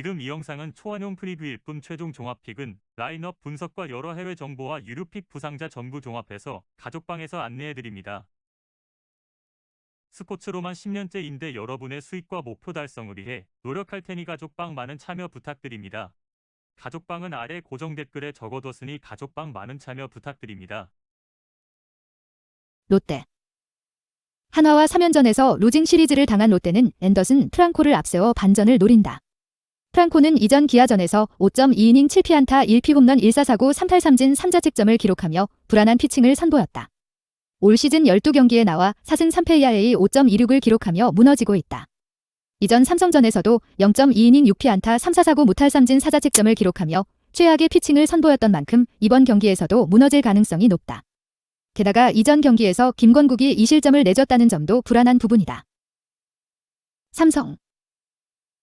지금 이 영상은 초안용 프리뷰일 뿐 최종 종합픽은 라인업 분석과 여러 해외 정보와 유료픽 부상자 전부 종합해서 가족방에서 안내해드립니다. 스포츠로만 10년째인데 여러분의 수익과 목표 달성을 위해 노력할 테니 가족방 많은 참여 부탁드립니다. 가족방은 아래 고정 댓글에 적어뒀으니 가족방 많은 참여 부탁드립니다. 롯데. 한화와 3연전에서 루징 시리즈를 당한 롯데는 앤더슨 프랑코를 앞세워 반전을 노린다. 프랑코는 이전 기아전에서 5.2이닝 7피안타 1피 홈런 1사사구 3탈삼진 3자책점을 기록하며 불안한 피칭을 선보였다. 올 시즌 12경기에 나와 4승 3패 ERA 5.26을 기록하며 무너지고 있다. 이전 삼성전에서도 0.2이닝 6피안타 3사사구 무탈삼진 4자책점을 기록하며 최악의 피칭을 선보였던 만큼 이번 경기에서도 무너질 가능성이 높다. 게다가 이전 경기에서 김건국이 2실점을 내줬다는 점도 불안한 부분이다. 삼성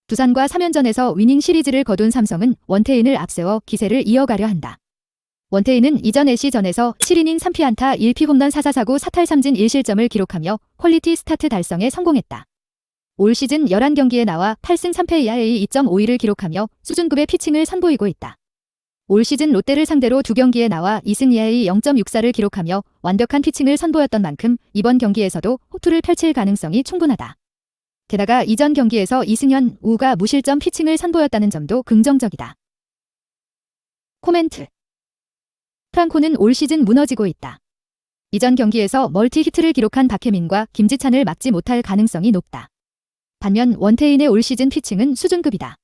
두산과 3연전에서 위닝 시리즈를 거둔 삼성은 원태인을 앞세워 기세를 이어가려 한다. 원태인은 이전 애시전에서 7이닝 3피안타 1피 홈런 4사사구 4탈삼진 1실점을 기록하며 퀄리티 스타트 달성에 성공했다. 올 시즌 11경기에 나와 8승 3패 ERA 2.52를 기록하며 수준급의 피칭을 선보이고 있다. 올 시즌 롯데를 상대로 두 경기에 나와 2승 ERA 0.64를 기록하며 완벽한 피칭을 선보였던 만큼 이번 경기에서도 호투를 펼칠 가능성이 충분하다. 게다가 이전 경기에서 이승현, 우가 무실점 피칭을 선보였다는 점도 긍정적이다. 코멘트 프랑코는 올 시즌 무너지고 있다. 이전 경기에서 멀티 히트를 기록한 박혜민과 김지찬을 막지 못할 가능성이 높다. 반면 원태인의 올 시즌 피칭은 수준급이다.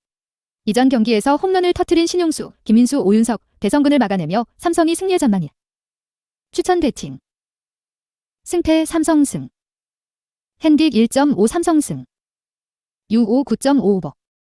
이전 경기에서 홈런을 터트린 신용수, 김인수, 오윤석, 대성근을 막아내며 삼성이 승리의 전망이다. 추천 배팅 승패 삼성승 핸딕 1.5 삼성승 U5 9.55버